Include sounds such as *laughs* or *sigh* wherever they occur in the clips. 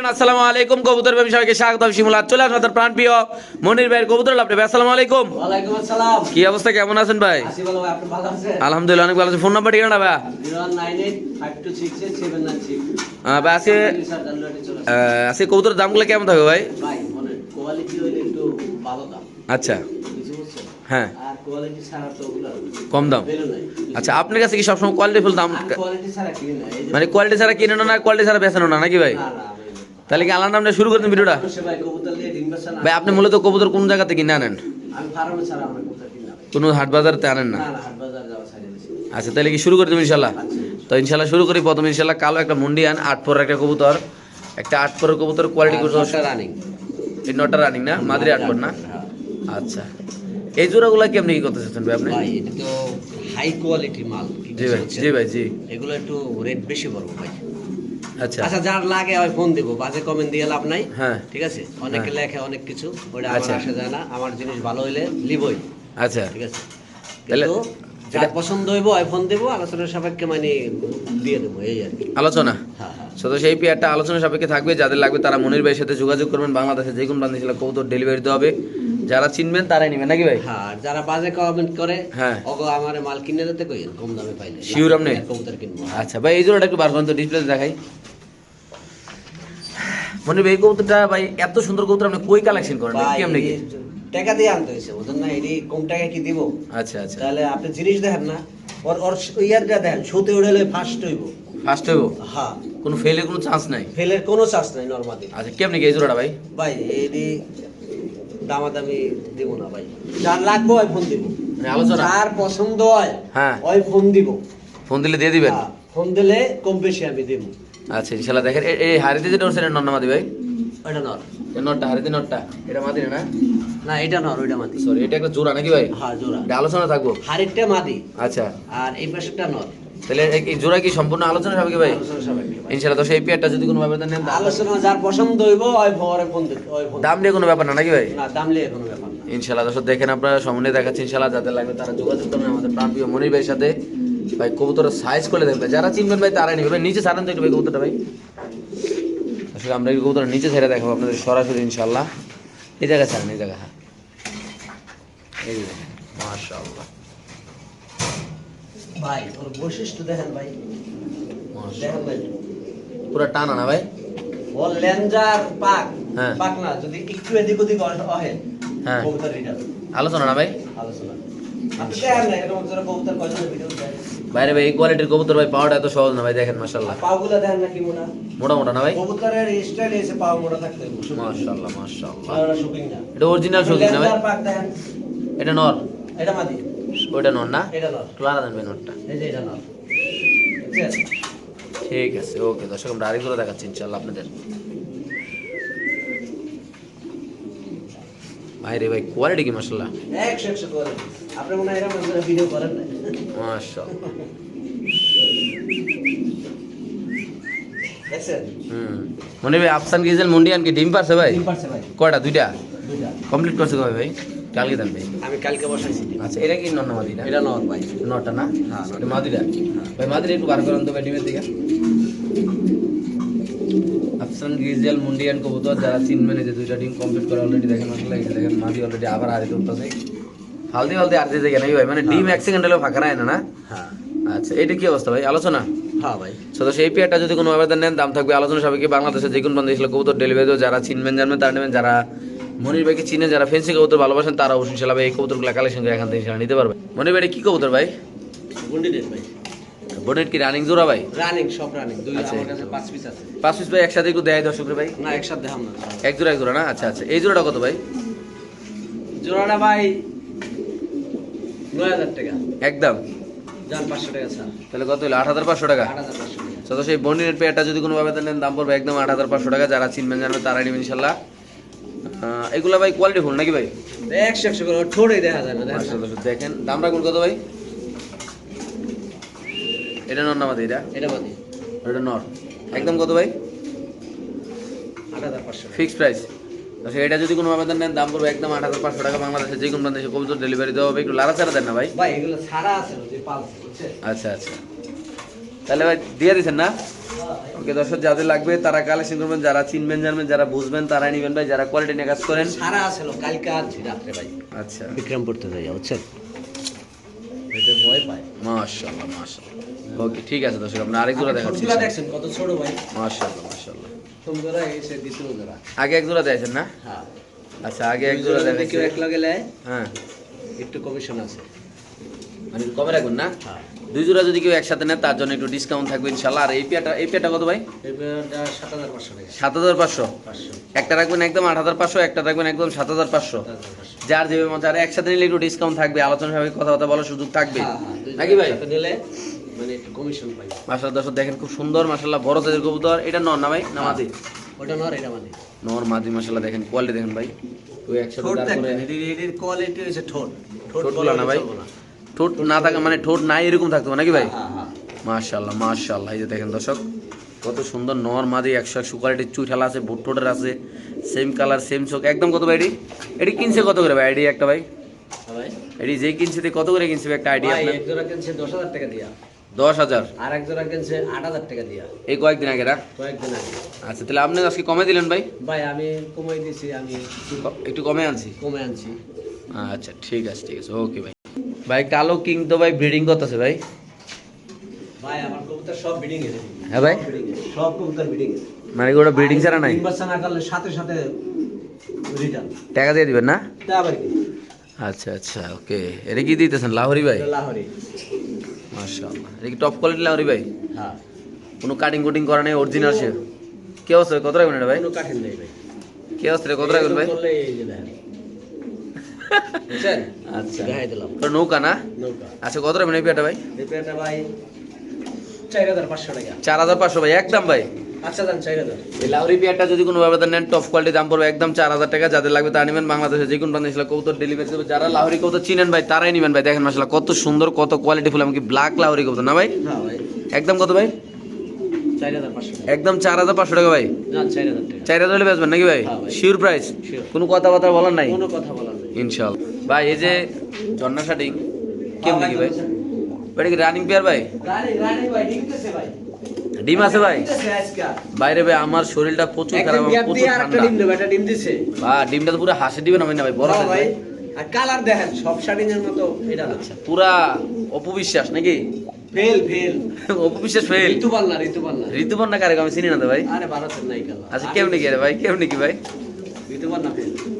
আসসালামু আলাইকুম। কবুতর স্বাগত। শিমুলা চলে আসুন আপনার মনির ভাইয়ের কবুতর লাভটা ভাই আসসালামু আলাইকুম। ওয়ালাইকুম আসসালাম। কি অবস্থা কেমন আছেন ভাই? ভাই, আলহামদুলিল্লাহ অনেক ভালো আছে। ফোন নাম্বার ঠিকানা ভাই ভাই আজকে আজকে কবুতর দামগুলো কেমন থাকবে ভাই? ভাই মনে আচ্ছা। হ্যাঁ। কম দাম। আচ্ছা আপনার কাছে কি সবসময় কোয়ালিটি ফুল দাম কোয়ালিটি ছাড়া কিনে না মানে কোয়ালিটি ছাড়া কিনে না কোয়ালিটি ছাড়া বেচানো না নাকি ভাই। তাহলে কি আল্লাহর নামটা শুরু করতেন ভিডিওটা? ভাই আপনি মূলত কবুতর কোন জায়গা থেকে কিনে আনেন? কিনে না। ভাই। কোনো হাট বাজারতে আনেন না? আচ্ছা তাহলে কি শুরু করে দেবেন ইনশাল্লাহ আচ্ছা। তো ইনশাল্লাহ শুরু করি। প্রথম ইনশাল্লাহ কালো একটা মুন্ডিয়ান আট পর একটা কবুতর। একটা আট পরের কবুতর কোয়ালিটি রানিং এই নটা রানিং না? মাদ্রি আট পর না? আচ্ছা। এই জোড়াগুলা কি আপনি কি করতে চাচ্ছেন ভাই আপনি? ভাই এটা তো হাই কোয়ালিটি মাল। জি ভাই জি ভাই জি। এগুলো একটু রেট বেশি পড়ব ভাই। আচ্ছা। আচ্ছা যার লাগে আমি ফোন দিব বাজে কমেন্ট দিয়ে লাভ নাই। হ্যাঁ। ঠিক আছে? অনেকে হ্যাঁ। লেখে অনেক কিছু ওটা আমার আচ্ছা। আসে যায় না। আমার জিনিস ভালো হইলে লিবই আচ্ছা। ঠিক আছে? কিন্তু যার পছন্দ হইব আইফোন দেবো আলোচনার সাপেক্ষে মানে দিয়ে দেবো এই আর কি। আলোচনা? হ্যাঁ হ্যাঁ। সো তো সেই পেয়ারটা আলোচনা সাপেক্ষে থাকবে যাদের লাগবে তারা মনির ভাইয়ের সাথে যোগাযোগ করবেন বাংলাদেশে যে কোনো প্রান্তে ছিল ডেলিভারি হবে। যারা চিনবেন তারাই নেবেন নাকি ভাই? হ্যাঁ যারা বাজে কমেন্ট করে হ্যাঁ। ওগো আমার মাল কিনে দিতে কই কম দামে পাইলে। Sure আপনি? কবুতর কিনবো। আচ্ছা ভাই এই জন্য একটু বার করেন তো ডিসপ্লে দেখাই। ভাই এই কবুতরটা ভাই এত সুন্দর কবুতর আপনি কই কালেকশন করেন? কেমনে কি? টাকা দিয়ে আনতে হয়েছে বুঝলেন না এটি কম টাকা কি দিব? আচ্ছা আচ্ছা। তাহলে আপনি জিনিস দেখেন না ওর ওর ইয়ারটা দেখেন শোতে উড়েলে ফার্স্ট হইব। ফার্স্ট হইব? হ্যাঁ। কোনো ফেলে কোনো চান্স নাই? ফেলের কোনো চার্জ নাই নরমালি আচ্ছা কেমনে কি এই জোড়াটা ভাই? ভাই এটি দামাদামি দিব না ভাই। যার লাগবে ওই ফোন দিব। মানে আলোচনা? যার পছন্দ হয় হ্যাঁ। ওই ফোন দিব। ফোন দিলে দিয়ে দিবেন? হ্যাঁ, ফোন দিলে কম বেশি আমি দিব। আচ্ছা ইনশাল্লাহ দেখেন এই হারিতে যেটা ওর সেটা নন্না মাদি ভাই? ওইটা নর। নটটা হারিতে নটটা এটা মাদি না না? এটা নর ওইটা মাদি। সরি এটা একটা জোড়া নাকি ভাই? হ্যাঁ জোড়া। এটা আলোচনা থাকব? হাড়িটা মাদি। আচ্ছা। আর এই পাশেরটা নর। তাহলে এই- জোড়া কি সম্পূর্ণ আলোচনা হবে কি ভাই? আলোচনা সাপেক্ষে ভাই। ইনশাল্লাহ তো সেই পেয়ারটা যদি কোনো ব্যাপার নেন আলোচনা যার পছন্দ হইব ওই ফোরে ফোন দাম নিয়ে কোনো ব্যাপার না নাকি ভাই? না দাম লিয়ে কোনো ব্যাপার না। ইনশাল্লাহ দর্শক দেখেন আপনারা সামনে দেখাচ্ছি ইনশাল্লাহ যাদের লাগবে তারা যোগাযোগ করবেন আমাদের প্রাণপ্রিয় মনির ভাইয়ের সাথে। ভাই কবুতরের সাইজ করে দেখবে যারা চিনবেন ভাই তারাই নেবে। ভাই নিচে ছাড়েন তো একটু ভাই কবুতরটা ভাই। আসলে আমরা কবুতর নিচে ছেড়ে দেখাবো আপনাদের সরাসরি ইনশাল্লাহ এই জায়গা ছাড়েন এই জায়গা হ্যাঁ। এই দেখেন মাশাআল্লাহ। ভাই ওর বৈশিষ্ট্য দেখেন ভাই। দেখেন ভাই। পুরো টানা না ভাই? ওর লেঞ্জার পাক হ্যাঁ। পাক না যদি একটু এদিক ওদিক অহে হ্যাঁ। আলোচনা না ভাই? আলোচনা। বাইরে ভাই এই কোয়ালিটির কবুতর ভাই পাওয়াটা এত সহজ না ভাই দেখেন মাশাআল্লাহ। পাগুলা দেখেন না কি মোটা? মোটা মোটা না ভাই? কবুতরের স্টাইল এসে পাও মোটা থাকতে হবে মাশাআল্লাহ মাশাআল্লাহ। এটা অরিজিনাল শৌখিন না ভাই? এটা নর? এটা মাদি। ওইটা নর না? এটা নর। ক্লারা দেন ভাই নরটা। এই যে এটা নর? ঠিক আছে ওকে দর্শক আমরা আরেকগুলো দেখাচ্ছি ইনশাল্লাহ আপনাদের। ভাই রে ভাই কোয়ালিটি কি মাসাল্লাহ একশো একশো করে আপনি মনে হয় এরকম ভিডিও করেন না? হুম। মনে ভাই আফসান গিজেল মুন্ডিয়ান কি? ডিম পারছে ভাই? তিন পারছে ভাই। কয়টা? দুইটা? দুইটা। কমপ্লিট করছে কবে ভাই? কালকে দেন ভাই। আমি কালকে বসাইছি। আচ্ছা এটা কি নর না মাদিটা এটা নর ভাই। নটা না? হ্যাঁ। মাদিরা? ভাই মাদিরা একটু বার করেন তো ভাই ডিমের দিকে। আফসান গিজেল মুন্ডিয়ান কবুতর যারা চিনবেন এই যে দুইটা ডিম কমপ্লিট করে অলরেডি দেখেন আসলে এই দেখেন মাদি অলরেডি আবার হারিতে উঠতেছে। হালদি হালদি আর দিতে নাকি ভাই। মানে ডিম এক সেকেন্ড হলেও ফাঁকা রায় না না? হ্যাঁ। আচ্ছা এটা কি অবস্থা ভাই? আলোচনা? হ্যাঁ ভাই। সো তো সেই পেয়ারটা যদি কোনো আবেদন নেন দাম থাকবে আলোচনা সাপেক্ষে বাংলাদেশে যে কোনো বান্ধব কবুতর ডেলিভারি দেবো। যারা চিনবেন জানবেন তারা নেবেন। যারা মনির ভাইকে চিনে যারা ফেন্সি কবুতর ভালোবাসেন তারা অবশ্যই ভাই এই কবুতরগুলো কালেকশন করে এখান থেকে নিতে পারবে। মনির ভাই কি কবুতর ভাই? ভাই। বোনের কি রানিং জোড়া ভাই? রানিং সব রানিং দুই আচ্ছা। আমার কাছে পাঁচ পিস আছে। পাঁচ পিস ভাই একসাথে একটু দেয় দর্শকের ভাই? না একসাথে দেখাম না। এক জোড়া এক জোড়া না? আচ্ছা আচ্ছা। এই জোড়াটা কত ভাই? জোড়াটা ভাই নয় হাজার টাকা। একদম। যান পাঁচশো টাকা ছাড়। তাহলে কত হলো? আট হাজার পাঁচশো টাকা? আট হাজার পাঁচশো টাকা। তো সেই বন্ডিনের পেয়ারটা যদি কোনো আবেদন নেন দাম পড়বে একদম আট হাজার পাঁচশো টাকা। যারা চিনবেন জানবেন তারা নেবেন ইনশাল্লাহ এগুলা ভাই কোয়ালিটি ফুল নাকি ভাই? একশো একশো করে ঠোঁটে দেখা যায় না দেখেন মাশাআল্লাহ, দেখেন। দাম রাখুন কত ভাই? এটা নর নামাদি এটা? এটা বাদি। এটা নর। একদম কত ভাই? আট হাজার পাঁচশো। Fixed price. আচ্ছা এটা যদি কোনো আবেদন নেন দাম পড়বে একদম আট হাজার পাঁচশো টাকা বাংলাদেশে যে কোনো বাংলাদেশে কবুতর ডেলিভারি দেওয়া হবে। একটু লাড়া ছাড়া দেন না ভাই? ভাই এগুলো ছাড়া আছে যে পালস বুঝছে? আচ্ছা আচ্ছা। তাহলে ভাই দিয়ে দিচ্ছেন না? ওকে দর্শক যাদের লাগবে তারা কালেকশন করবেন যারা চিনবেন জানবেন যারা বুঝবেন তারাই নেবেন ভাই যারা কোয়ালিটি নিয়ে কাজ করেন। সারা আসলো কালকে আনছি রাত্রে ভাই। আচ্ছা। বিক্রমপুরতে যাই বুঝছেন? এটা ভয় পায়। মাশাআল্লাহ মাশাআল্লাহ। ওকে ঠিক আছে দর্শক আমরা আরেক জোড়া দেখাচ্ছি। ছোটগুলা দেখছেন কত ছোট ভাই। মাশাআল্লাহ মাশাআল্লাহ। প্রথম জোড়া এসে দ্বিতীয় জোড়া। আগে এক জোড়া দিয়েছেন না? হ্যাঁ। আচ্ছা আগে এক জোড়া দেখাচ্ছি কেউ এক লগে নেয় হ্যাঁ। একটু কমিশন আছে। মানে কমে রাখবেন না? হ্যাঁ। দুই জোড়া যদি কেউ একসাথে নেয় তার জন্য একটু ডিসকাউন্ট থাকবে ইনশাল্লাহ আর এই পেয়াটা এই পেয়াটা কত ভাই? সাত হাজার পাঁচশো একটা রাখবেন একদম আট হাজার পাঁচশো একটা রাখবেন একদম সাত হাজার পাঁচশো। যার যেভাবে মতো আর একসাথে নিলে একটু ডিসকাউন্ট থাকবে আলোচনা হবে কথাবার্তা বলার সুযোগ থাকবে। হ্যাঁ, হ্যাঁ, নাকি ভাই? নিলে একটু কমিশন পাই। মাসাল্লাহ দর্শক দেখেন খুব সুন্দর মাসাল্লাহ বড় সাইজের কবুতর। এটা নর না ভাই? না মাদি? ওটা নর এটা মানে নর মাদি মাসাল্লাহ দেখেন কোয়ালিটি দেখেন ভাই। তুই একসাথে ঠোঁট দাঁড় করে এটির এটির কোয়ালিটি হচ্ছে ঠোঁট। ঠোঁট বলে না ভাই। ঠোঁট না থাকা মানে ঠোঁট নাই এরকম থাকতো নাকি ভাই? হ্যাঁ হ্যাঁ মাশাল্লাহ মাশাল্লাহ এই যে দেখেন দর্শক কত সুন্দর নর মাদি একশো একশো কোয়ালিটির চুই ঠালা আছে বুট ঠোঁটের আছে সেম কালার সেম চোখ। একদম কত ভাই এটি? এটি কিনছে কত করে ভাই? আইডি একটা ভাই? হ্যাঁ ভাই? এটি যে কিনছে কত করে কিনছে একটা আইডিয়া আপনার? এক জোড়া কিনছে দশ হাজার টাকা দিয়া। দশ হাজার। আর এক জোড়া কিনছে আট হাজার টাকা দিয়া। এই কয়েকদিন আগে কয়েকদিন আগে। আচ্ছা তাহলে আপনি আজকে কমে দিলেন ভাই? ভাই আমি কমাই আমি একটু কমে আনছি? কমে আনছি। আচ্ছা ঠিক আছে ঠিক আছে ওকে ভাই। ভাই কালো কিং তো ভাই ব্রিডিং করতেছে ভাই। ভাই আমার কবুতর সব বিডিং এর হ্যাঁ ভাই। সব কবুতর বিডিং এর মানে ওটা ব্রিডিং ছাড়া নাই? তিন বাচ্চা না করলে সাথে সাথে রিটার্ন টাকা দিয়ে দিবেন না? তা আবার কি? আচ্ছা আচ্ছা ওকে। এটা কি দিতেছেন? লাহোরি ভাই? লাহোরি। মাশাআল্লাহ। এটা কি টপ কোয়ালিটি লাউরি ভাই? হ্যাঁ। কোনো কাটিং কুটিং করা নেই অরিজিনাল সে। কে আছে কত রাখবেন এটা ভাই? কোনো কাটিং নেই ভাই। কে অবস্থা কত রাখবেন ভাই? করলে এই যে দেখেন। আচ্ছা। দেখাই দিলাম। নৌকা না? নৌকা। আচ্ছা কত রাখবেন এই পেটা ভাই? এই পেটা ভাই চার হাজার পাঁচশো টাকা। চার হাজার পাঁচশো ভাই একদম ভাই। আচ্ছা দাম এই লাউরি পেয়ারটা যদি কোনো ব্যবধান নেন টপ কোয়ালিটি দাম পড়বে একদম চার হাজার টাকা। যাদের লাগবে তা নেবেন বাংলাদেশে যে কোনো প্রান্তে ডেলিভারি দেবে যারা লাহরি কবুতর চিনেন ভাই তারাই নেবেন ভাই। দেখেন মাসাল্লাহ কত সুন্দর কত কোয়ালিটি ফুল এমনকি ব্ল্যাক লাহরি কবুতর। না ভাই? হ্যাঁ ভাই। একদম কত ভাই? একদম চার হাজার পাঁচশো টাকা ভাই। চার হাজার হলে বেচবেন নাকি ভাই? হ্যাঁ শিওর প্রাইস Sure. কোনো কথাবার্তা বলার নাই? কোনো কথা বলার নেই। ভাই এই যে ঝর্ণা শাটিং কেমন কি ভাই? রানিং পেয়ার ভাই? রানি রানি ভাই ভাই। ডিম আছে ভাই? বাইরে ভাই আমার শরীরটা প্রচুর খারাপ প্রচুর ঠান্ডা। ডিম দেবে একটা ডিম দিছে। বা ডিমটা তো পুরো হাসি দিবে না ভাই না ভাই বড় ভাই। আর কালার দেখেন সব শাড়ির মতো এটা আচ্ছা পুরা অপবিশ্বাস নাকি? Fail fail. *laughs* অপবিশ্বাস ফেল। ঋতুপর্ণা ঋতুপর্ণা। ঋতুপর্ণা কারে আমি চিনি না তো ভাই। আরে ভারতের নাই কালা আচ্ছা কেমনি কি রে ভাই কেমনি কি ভাই? ঋতুবাল না।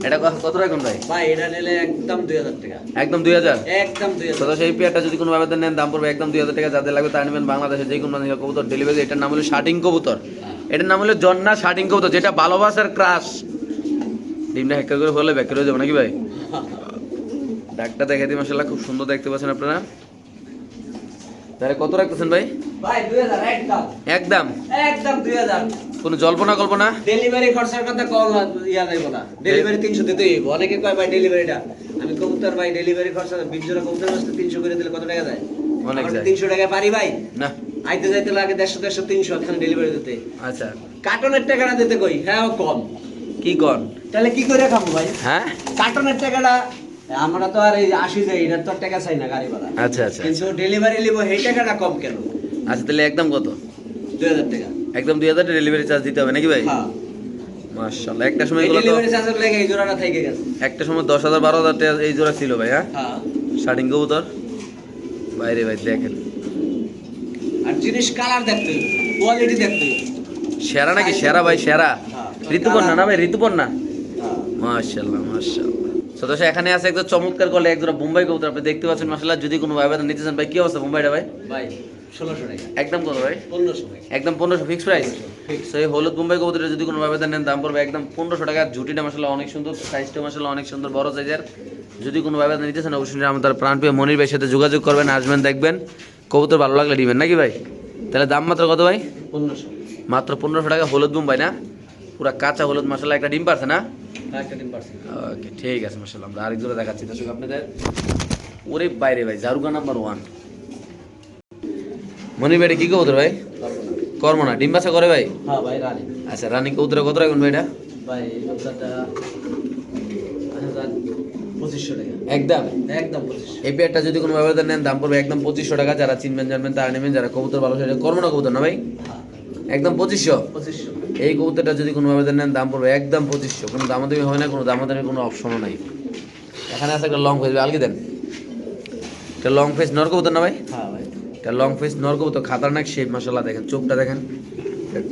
এটা কত- রাখুন ভাই ভাই এটা নিলে একদম দুই হাজার টাকা। একদম দুই হাজার? একদম দুই হাজার। সেই পেয়ারটা যদি কোনো ভাবে নেন দাম পড়বে একদম দুই হাজার টাকা। যাদের লাগবে তারা নেবেন বাংলাদেশে যে কোনো কবুতর ডেলিভারি এটার নাম হলো শার্টিং কবুতর। এটার নাম হলো জন্না শার্টিং কবুতর যেটা ভালোবাসার ক্রাশ। ডিমটা হেক্কা করে হলে ব্যাক করে যাব নাকি ভাই? ডাকটা দেখে দিই মাসাল্লাহ খুব সুন্দর দেখতে পাচ্ছেন আপনারা। তাহলে কত রাখতেছেন ভাই? ভাই দুই হাজার একদম। একদম। একদম দুই হাজার। কোনো জল্পনা কল্পনা? ডেলিভারি খরচার কথা কল ইয়া যাইব না ডেলিভারি তিনশো দিতেই হইব। অনেকে কয় ভাই ডেলিভারিটা আমি কবুতর ভাই ডেলিভারি খরচা বিশ জোড়া কবুতর আসতে তিনশো করে দিলে কত টাকা যায়? অনেক যায়। তিনশো টাকা পারি ভাই। না। আইতে যাইতে লাগে দেড়শো দেড়শো তিনশো এখানে ডেলিভারি দিতে। আচ্ছা। কার্টনের টাকাটা দিতে কই? হ্যাঁ কম। কি কন? তাহলে কি করে খাব ভাই? হ্যাঁ? কার্টনের টাকাটা আমরা তো আর এই আসি যাই এটার তো টাকা চাই না গাড়ি ভাড়া আচ্ছা আচ্ছা। কিন্তু ডেলিভারি নিব সেই টাকাটা কম কেন? আচ্ছা তাহলে একদম কত? দুই হাজার টাকা। একদম দুই হাজার ডেলিভারি চার্জ দিতে হবে নাকি ভাই? হ্যাঁ। মার্শাল্লাহ একটা সময় এগুলো ডেলিভারি চার্জের লেগে এই জোড়াটা থেকে গেছে। একটা সময় দশ হাজার বারো হাজার টাকা এই জোড়া ছিল ভাই হ্যাঁ? হ্যাঁ। শার্টিং কবুতর। বাইরে ভাই দেখেন। আর জিনিস কালার দেখতে কোয়ালিটি দেখতে সেরা নাকি? সেরা ভাই সেরা। হ্যাঁ। ঋতুপর্ণা না ভাই ঋতুপর্ণা? হ্যাঁ। মার্শাল্লাহ মার্শাল্লাহ সদস্য এখানে আছে একদম চমৎকার করলে একজোড়া বোম্বাই কবুতর আপনি দেখতে পাচ্ছেন মার্শাল্লাহ যদি কোনো ভাই ভাই নিতে চান ভাই কি অবস্থা বোম্বাইটা ভাই? ভাই ষোলোশো টাকা। একদম কত ভাই? পনেরোশো একদম পনেরোশো ফিক্স প্রাইস। তো এই হলুদ বোম্বাই কবুতরের যদি কোনো ভাবে নেন দাম পড়বে একদম পনেরোশো টাকা। ঝুটিটা মশলা অনেক সুন্দর সাইজটা মশলা অনেক সুন্দর বড় সাইজের যদি কোনো ভাবে নিতে চান অবশ্যই আমাদের প্রাণপ্রিয় মনির ভাইয়ের সাথে যোগাযোগ করবেন আসবেন দেখবেন। কবুতর ভালো লাগলে দিবেন নাকি ভাই? তাহলে দাম মাত্র কত ভাই? পনেরোশো। মাত্র পনেরোশো টাকা হলুদ বোম্বাই না? পুরা কাঁচা হলুদ মশলা একটা ডিম পারছে না? একটা টিম পার্সেন্ট ওকে ঠিক আছে মাসাল্লাহ আমরা আরেক জোড়া দেখাচ্ছি দর্শক আপনাদের। ওরে বাইরে ভাই জারুগা নাম্বার ওয়ান মনির ভাই কি কবুতর ভাই? কর্ম না ডিম বাসা করে ভাই? হ্যাঁ আচ্ছা রানিং কবুতরে কত রাখবেন ভাই এটা? একদম? একদম পঁচিশশো। এই পেয়ারটা যদি কোনো নেন দাম পড়বে একদম পঁচিশশো টাকা। যারা চিনবেন জানবেন তারা নেবেন। যারা কবুতর ভালো সেটা কর্ম না কবুতর না ভাই? হ্যাঁ। একদম পঁচিশশো? এই কবুতরটা যদি নেন দাম পড়বে একদম পঁচিশশো। কোনো দামাদামি হয় না কোনো কোনো অপশনও নাই। এখানে আছে একটা লং ফেস আলগি দেন। এটা লং ফেস নর কবুতর না ভাই? হ্যাঁ ভাই। এটা লং ফেস নর কবুতর খাতারনাক শেপ মাসাল্লাহ দেখেন চোখটা দেখেন।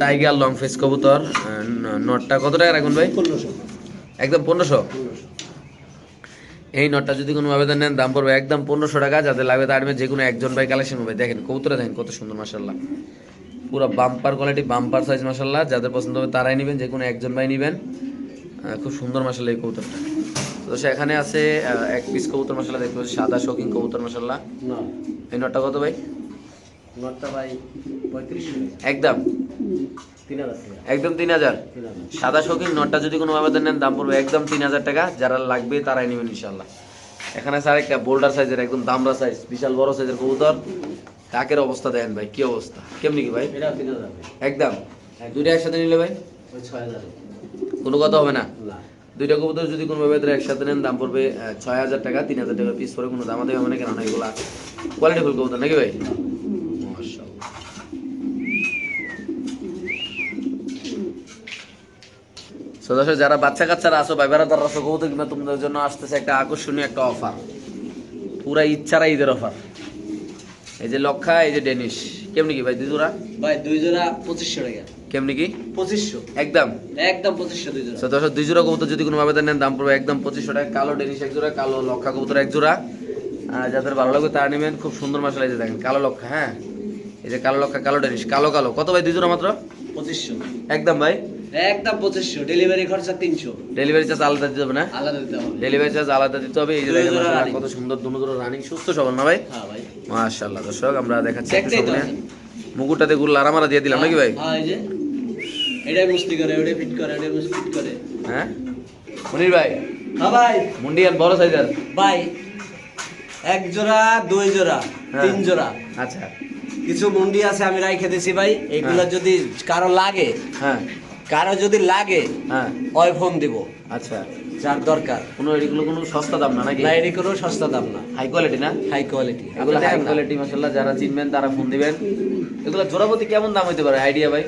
টাইগার লং ফেস কবুতর নটটা কত টাকা রাখুন ভাই? একদম পনেরোশো? এই নটটা যদি কোনো আবেদন নেন দাম পড়বে একদম পনেরোশো টাকা যাদের লাগবে তার যে কোনো একজন ভাই কালেকশন হবে। দেখেন কবুতরে দেখেন কত সুন্দর মাসাল্লাহ পুরো বাম্পার কোয়ালিটি বাম্পার সাইজ মাসাল্লাহ যাদের পছন্দ হবে তারাই নেবেন যে কোনো একজন ভাই নেবেন। খুব সুন্দর মাসাল্লাহ এই কবুতরটা। তো সেখানে আছে এক পিস কবুতর মাসাল্লাহ দেখতে পাচ্ছি সাদা শৌখিন কবুতর না। এই নটটা কত ভাই? নটটা ভাই পঁয়ত্রিশশো একদম। তিন হাজার একদম তিন হাজার। সাদা শৌখিন নটটা যদি কোনো আবেদন নেন দাম পড়বে একদম তিন হাজার টাকা। যারা লাগবে তারাই নেবেন ইনশাল্লাহ এখানে আছে আরেকটা বোল্ডার সাইজের একদম দামরা সাইজ বিশাল বড় সাইজের কবুতর। কাকের অবস্থা দেখেন ভাই কি অবস্থা? কেমনি কি ভাই? একদম। দুইটা একসাথে নিলে ভাই? কোনো কথা হবে না? দুইটা কবুতর যদি কোনো একসাথে নেন দাম পড়বে ছয় হাজার টাকা তিন হাজার টাকা পিস পরে কোনো দাম দেবে মানে কেন না এগুলা কোয়ালিটি ফুল কবুতর নাকি ভাই মাশাআল্লাহ। দর্শক, যারা বাচ্চা কাচ্চারা আসো ভাই বেড়াদার আসো কবুতর কিংবা তোমাদের জন্য আসতেছে একটা আকর্ষণীয় একটা অফার পুরা ইচ্ছারা ঈদের অফার এই যে লক্ষা এই যে ডেনিশ। কেমনি কি ভাই দিদুরা ভাই দুই জোড়া পঁচিশশো টাকা। কেমনি কি? পঁচিশশো। একদম? একদম পঁচিশশো দুই জোড়া। তো দর্শক দুই জোড়া কবুতর যদি কোনো আবেদন নেন দাম পড়বে একদম পঁচিশশো টাকা। কালো ডেনিশ এক জোড়া কালো লক্ষা কবুতর এক জোড়া। যাদের ভালো লাগবে তারা নেবেন। খুব সুন্দর মশলা এই যে দেখেন কালো লক্ষা হ্যাঁ? এই যে কালো লক্ষা কালো ডেনিশ কালো কালো। কত ভাই দুই জোড়া মাত্র? পঁচিশশো। একদম ভাই। একদম পঁচিশশো। ডেলিভারি খরচা তিনশো। ডেলিভারি চার্জ আলাদা দিতে হবে না? আলাদা দিতে হবে। ডেলিভারি চার্জ আলাদা দিতে হবে। এই যে দেখেন। কত সুন্দর রানিং সুস্থ সবল না ভাই? হ্যাঁ ভাই। মাশাআল্লাহ দর্শক আমরা দেখাচ্ছি। মুকুটটাতে গুলো লারামারা দিয়ে দিলাম নাকি ভাই? হ্যাঁ এই যে। এটাই মুস্তি করে ওটাই ফিট করে ওটাই মুস্তি ফিট করে। হ্যাঁ? মনির ভাই। হ্যাঁ ভাই। মুন্ডিয়ান বড় সাইজের ভাই এক জোড়া দুই জোড়া হ্যাঁ। তিন জোড়া। আচ্ছা। কিছু মুন্ডি আছে আমি রাই খেতেছি ভাই। এইগুলা হ্যাঁ। যদি কারও লাগে হ্যাঁ। কারও যদি লাগে হ্যাঁ। ওই ফোন দিব। আচ্ছা। যার দরকার। কোনো এগুলো কোনো সস্তা দাম না নাকি? না এটি কোনো সস্তা দাম না। হাই কোয়ালিটি না? হাই কোয়ালিটি এগুলো হাই কোয়ালিটি মাসাল্লাহ যারা চিনবেন তারা ফোন দিবেন। এগুলো জোড়াপতি কেমন দাম হইতে পারে? আইডিয়া ভাই?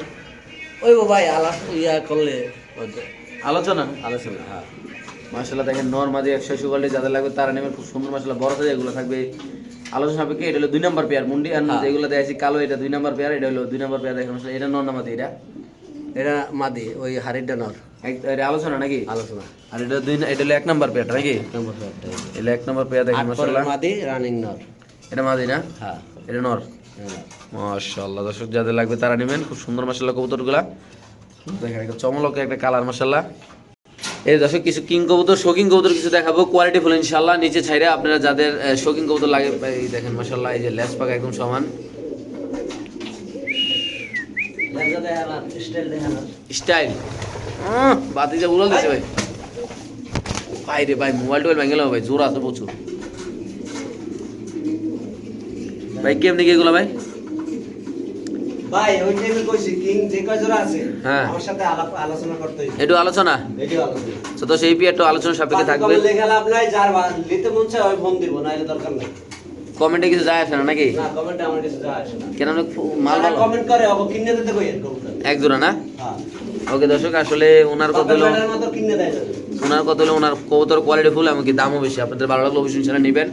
ওই ভাই ইয়া করলে আলোচনা? আলোচনা হ্যাঁ। মাসাল্লাহ দেখেন নর মাঝে একশো আশি কোয়ালিটি যাদের লাগবে তারা নেবেন। খুব সুন্দর মাসাল্লাহ বড় সাইজ এগুলো থাকবে। আলোচনা সাপেক্ষে এটা হলো দুই নাম্বার পেয়ার মুন্ডি আর হ্যাঁ। যেগুলো দেখছি কালো এটা দুই নাম্বার পেয়ার এটা হলো দুই নাম্বার পেয়ার দেখেন মাসাল্লাহ এটা নর এটা? এটা মাদি ওই হাড়ির নর এটা আলোচনা নাকি? আলোচনা। আর এটা দুই এটা এক নাম্বার নাকি? নম্বর। এটা এক নাম্বার পেয়ার মাসাল্লাহ মাদি রানিং নর। এটা মাদি না? হ্যাঁ। এটা নর? মাশাআল্লাহ দর্শক যাদের লাগবে তারা নেবেন। খুব সুন্দর মাশাআল্লাহ কবুতরগুলা। দেখেন একটা চমলক একটা কালার মাশাআল্লাহ। এই দর্শক কিছু কিং কবুতর শৌখিন কবুতর কিছু দেখাবো। কোয়ালিটি ফুল ইনশাআল্লাহ। নিচে ছাইরে আপনারা যাদের শৌখিন কবুতর লাগে দেখেন মাশাআল্লাহ এই যে লেস পাকা একদম সমান। স্টাইল দেখা বাতি যে উড়াল দিছে ভাই। ভাই রে ভাই মোবাইল টোবাইল ভেঙে গেল ভাই জোর আছে প্রচুর। ভাই কেমনি কি ভাই? ভাই ওই টাইমে কইছি কিং যে কয় জোড়া আছে হ্যাঁ। আমার সাথে আলোচনা করতে হইবে একটু আলোচনা? এটিও আলোচনা। তো তো সেই পিয়ারটা আলোচনা সাপেক্ষে থাকবে। লেখা লাভ নাই যার নিতে মন চায় ওই ফোন দিব নাইলে দরকার নাই। কমেন্টে কিছু যায় আসে না নাকি? না কমেন্টে আমার কাছে যা আসে না। কেন মাল ভালো? কমেন্ট করে ওকে কিনে দিতে কই এক জোড়া না? হ্যাঁ। ওকে দর্শক আসলে ওনার কত হলো ওনার কত হলো ওনার কবুতর কোয়ালিটি ফুল এমনকি দামও বেশি। আপনাদের ভালো লাগল অবশ্যই সেটা নেবেন।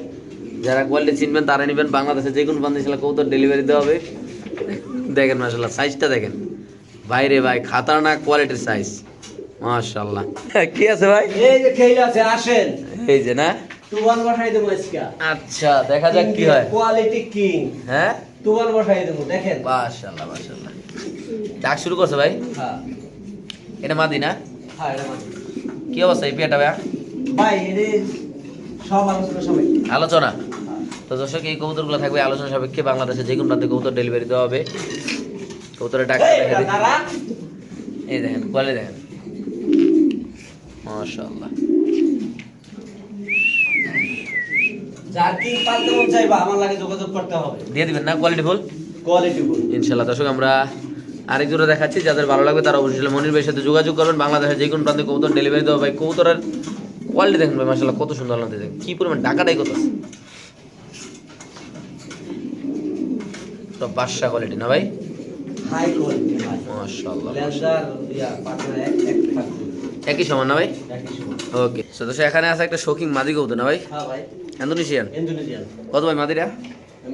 যারা কোয়ালিটি চিনবেন তারা নেবেন। বাংলাদেশে যে কোনো বান্ধব কবুতর ডেলিভারি দেওয়া হবে। দেখেন মাসাল্লাহ সাইজটা দেখেন। ভাই রে ভাই খাতারনাক কোয়ালিটির সাইজ মাশাল্লাহ কি আছে ভাই? এই যে খেইলা আছে আসেন। এই যে না? তুবান বসাই দেবো আজকে। আচ্ছা দেখা যাক কি হয়। কোয়ালিটি কিং হ্যাঁ? তুবান বসাই দেবো দেখেন। মাশাল্লাহ মাশাল্লাহ। ডাক শুরু করছে ভাই। হ্যাঁ। এটা মাদি না? হ্যাঁ এটা মাত্র। কি অবস্থা এই পেয়াটা ভাই ভাই এরে সব আলোচনা সবাই। আলোচনা? তো দর্শক এই কবুতরগুলো থাকবে আলোচনা সাপেক্ষে বাংলাদেশে যে কোনো প্রান্তে কবুতর ডেলিভারি দেওয়া হবে। কবুতরের ডাক্তার এই দেখেন। কোয়ালিটি দেখেন মাশাআল্লাহ যার কিং পালতে মন চাইবা আমার লাগে যোগাযোগ করতে হবে। দিয়ে দিবেন না? কোয়ালিটি ফুল কোয়ালিটি ফুল ইনশাল্লাহ দর্শক আমরা আরেক জোড়া দেখাচ্ছি যাদের ভালো লাগবে তারা অবশ্যই মনির ভাইয়ের সাথে যোগাযোগ করবেন বাংলাদেশের যে কোনো প্রান্তে কবুতর ডেলিভারি দেওয়া ভাই কবুতরের কোয়ালিটি দেখেন ভাই মাসাল্লাহ কত সুন্দর দেখেন। কি পরিমাণ কত আছে? সব বাদশা কোয়ালিটি না ভাই? হাই কোয়ালিটি মাশাআল্লাহ লেজার ইয়া পার্টনার এক এক একই সমান না ভাই? একই ওকে তো এখানে আছে একটা শৌখিন মাদি কবুতর না ভাই? হ্যাঁ ভাই। ইন্দোনেশিয়ান? ইন্দোনেশিয়ান। কত ভাই মাদিরা?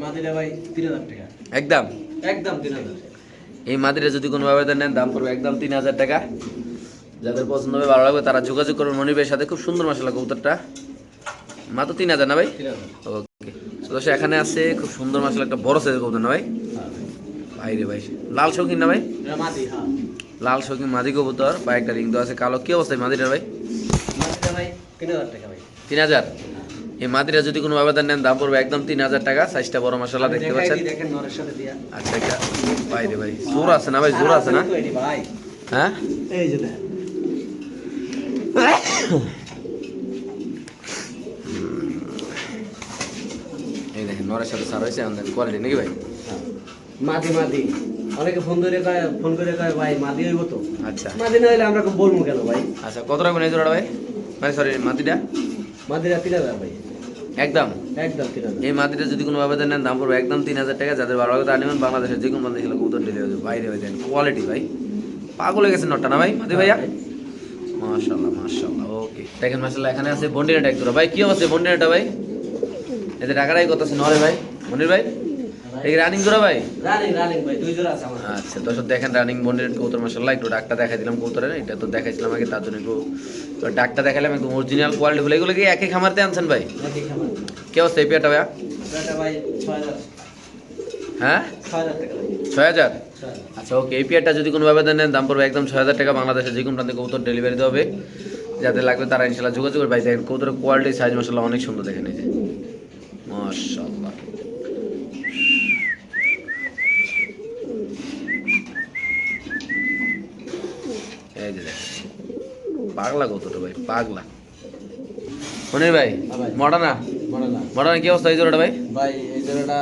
মাদিরা ভাই তিন হাজার টাকা। একদম? একদম তিন হাজার এই মাদিরা যদি কোনো ভাবে নেন দাম পড়বে একদম তিন হাজার টাকা। যাদের পছন্দ হবে ভালো লাগবে তারা যোগাযোগ করবেন মনিবের সাথে। খুব সুন্দর মশলা কবুতরটা। মাত্র তিন হাজার না ভাই? ওকে তো এখানে আছে খুব সুন্দর মশলা একটা বড় সাইজের কবুতর না ভাই? হ্যাঁ ভাই ভাই রে ভাই লাল শৌখিন না ভাই? হ্যাঁ। লাল শৌখিন মাদি কবুতর বা একটা রিং দেওয়া আছে কালো। কি অবস্থায় মাদিটার মাদিরা ভাই তিন হাজার টাকা ভাই। তিন হাজার? এই মাদিরা যদি কোনো আবেদন নেন দাম পড়বে একদম তিন হাজার টাকা। সাইজটা বড় মশলা দেখতে পাচ্ছেন? আচ্ছা একটা ভাই রে ভাই। জোর আছে না ভাই? জোর আছে না? ভাই। হ্যাঁ? এই যে এই দেখেন নরের সাথে সার হয়েছে আমাদের কোয়ালিটি নাকি ভাই? মাদি মাদি। অনেকে ফোন করে কয় ফোন করে কয় ভাই মাদি হইব তো? আচ্ছা। মাদি না হইলে আমরা বলব কেন ভাই? আচ্ছা কত রাখবেন এই জোড়াটা ভাই? মানে সরি মাদিটা? মাদিরা তিন হাজার ভাই। একদম। একদম এই মাদিটা যদি কোনো আবেদন নেন দাম পড়বে একদম তিন হাজার টাকা। যাদের ভালো লাগে তারা নেবেন। বাংলাদেশের যে কোনো বান্ধব ছিল কবুতর ডেলিভারি বাইরে হয়ে দেন কোয়ালিটি ভাই। পাগল হয়ে গেছে নটটা না ভাই? মাদি ভাইয়া? মাশাল্লাহ মাশাল্লাহ ওকে। দেখেন মাশাল্লাহ এখানে আছে বন্ডিনাটা একদম। ভাই কি অবস্থা বন্ডিনাটা ভাই? এদের টাকাটাই কত আছে? নরে ভাই। মনির ভাই? রানিং জোড়া ভাই। রানিং রানিং ভাই দুই জোড়া আছে আমার। আচ্ছা দর্শক দেখেন রানিং বন্ডের একটু ডাকটা দেখাই দিলাম এটা তো দেখাইছিলাম আগে তার জন্য একটু তো ডাকটা দেখালাম একদম অরিজিনাল কোয়ালিটি এগুলো কি একই খামারতে আনছেন ভাই? কে অবস্থা এই ভাই ছয় হ্যাঁ? ছয় হাজার। আচ্ছা ওকে এই পেয়ারটা যদি কোনো আবেদন নেন দাম পড়বে একদম ছয় হাজার টাকা বাংলাদেশের যে কোনো প্রান্তে কবুতর ডেলিভারি দেওয়া হবে। যাদের লাগবে তারা ইনশাল্লাহ যোগাযোগ করবে। ভাই দেখেন কোয়ালিটি সাইজ মশলা অনেক সুন্দর দেখেন এই যে মাশাল্লাহ এই যে দেখেন পাগলা কতটা ভাই পাগলা। মনির ভাই মডানা মডানা কি অবস্থা এই জোড়াটা ভাই? ভাই এই জোড়াটা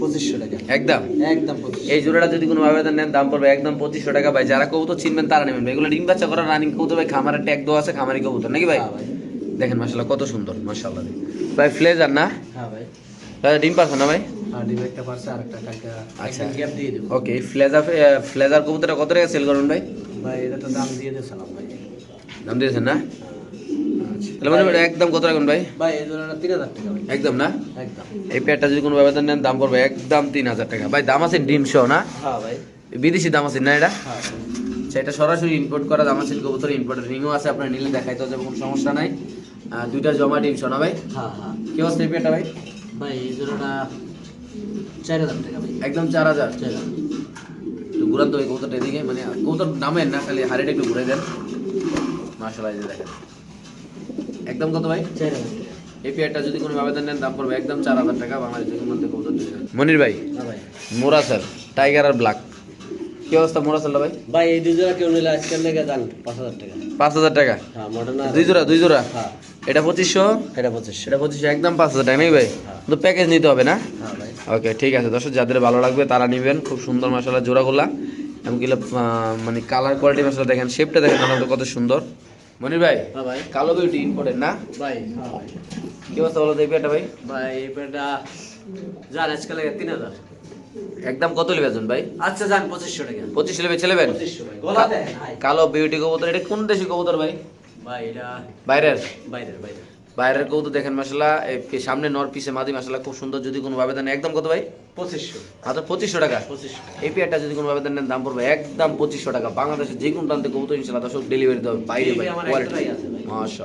পঁচিশশো টাকা। একদম? একদম এই জোড়াটা যদি কোনো আবেদন নেন দাম পড়বে একদম পঁচিশশো টাকা ভাই। যারা কবুতর চিনবেন তারা নেবেন এগুলো ডিম বাচ্চা করা রানিং কবুতর ভাই। খামারের ট্যাগ দেওয়া আছে খামারি কবুতর। নাকি ভাই? হ্যাঁ দেখেন মাসাল্লাহ কত সুন্দর মাসাল্লাহ ভাই ফ্লেজার না? হ্যাঁ ভাই। ডিম পারছে না ভাই? আচ্ছা। ওকে ফ্লেজার ফ্লেজার কবুতরটা কত টাকা সেল করুন ভাই? ভাই এটা তো দাম দিয়ে দিয়েছিলাম ভাই। দাম দিয়েছেন না? তাহলে মানে একদম কত ভাই? ভাই এই জোড়াটা তিন হাজার টাকা একদম না? একদম। এই যদি কোনো নেন দাম একদম তিন হাজার টাকা। ভাই দাম আছে ডিম শো না? হ্যাঁ ভাই। বিদেশি দাম আছে না এটা? হ্যাঁ সেটা সরাসরি ইম্পোর্ট করা দাম আছে কবুতর ইম্পোর্টের রিংও আছে আপনার নিলে দেখাইতে যাবে কোনো সমস্যা নাই। দুইটা জমা ডিম শোনা ভাই? হ্যাঁ হ্যাঁ। কি অবস্থা এই ভাই? ভাই এই জোড়াটা চার হাজার টাকা ভাই। একদম চার হাজার? চার হাজার। ঘুরান তো এই কবুতরটা এদিকে মানে কবুতর নামেন না খালি হাড়িটা একটু ঘুরে দেন। মার্শাল এই যে দেখেন। একদম কত ভাই? এই পেয়ারটা যদি কোনো আবেদন নেন দাম পড়বে একদম চার হাজার টাকা বাংলাদেশের মধ্যে কবুতর মনির ভাই ভাই। মোরাসেল টাইগার আর ব্ল্যাক। কি অবস্থা মোরাসেলটা ভাই? ভাই এই দুই জোড়া কেউ নিলে আজকের লেগে যান পাঁচ হাজার টাকা। পাঁচ হাজার টাকা? হ্যাঁ দুই জোড়া দুই জোড়া? হ্যাঁ। এটা পঁচিশশো? এটা পঁচিশশো। সেটা পঁচিশশো একদম পাঁচ হাজার টাকা নাকি ভাই? হ্যাঁ। তো প্যাকেজ নিতে হবে না? হ্যাঁ ভাই। ওকে ঠিক আছে। দর্শক যাদের ভালো লাগবে তারা নেবেন। খুব সুন্দর মশলা জোড়াগুলা। এমনকি মানে কালার কোয়ালিটি মশলা দেখেন শেপটা দেখেন আমাদের কত সুন্দর। মনির ভাই হ্যাঁ ভাই। কালো বিউটি ইম্পোর্টেন্ট না? ভাই হ্যাঁ ভাই। কি অবস্থা বলো দেখবি এটা ভাই? ভাই এই পেটা যান আজকে লেগে তিন হাজার। একদম কত নেবেন ভাই? আচ্ছা যান পঁচিশশো টাকা। নেবে ছেলেবেন পঁচিশশো ভাই ভাই। কালো বিউটি কবুতর এটা কোন দেশি কবুতর ভাই? ভাই এটা বাইরের? বাইরের বাইরের। বাইরের কবুতর দেখেন মশলা সামনে নর পিসে মাদি মশলা খুব সুন্দর যদি কোনো ভাবে দেন। একদম কত ভাই? পঁচিশশো। মাত্র পঁচিশশো টাকা? পঁচিশশো। এই পেয়ারটা যদি কোনো ভাবে দেন দাম পড়বে একদম পঁচিশশো টাকা। বাংলাদেশের যে কোনো প্রান্তে কৌতো ইনশাল্লাহ দর্শক ডেলিভারি দেবে বাইরে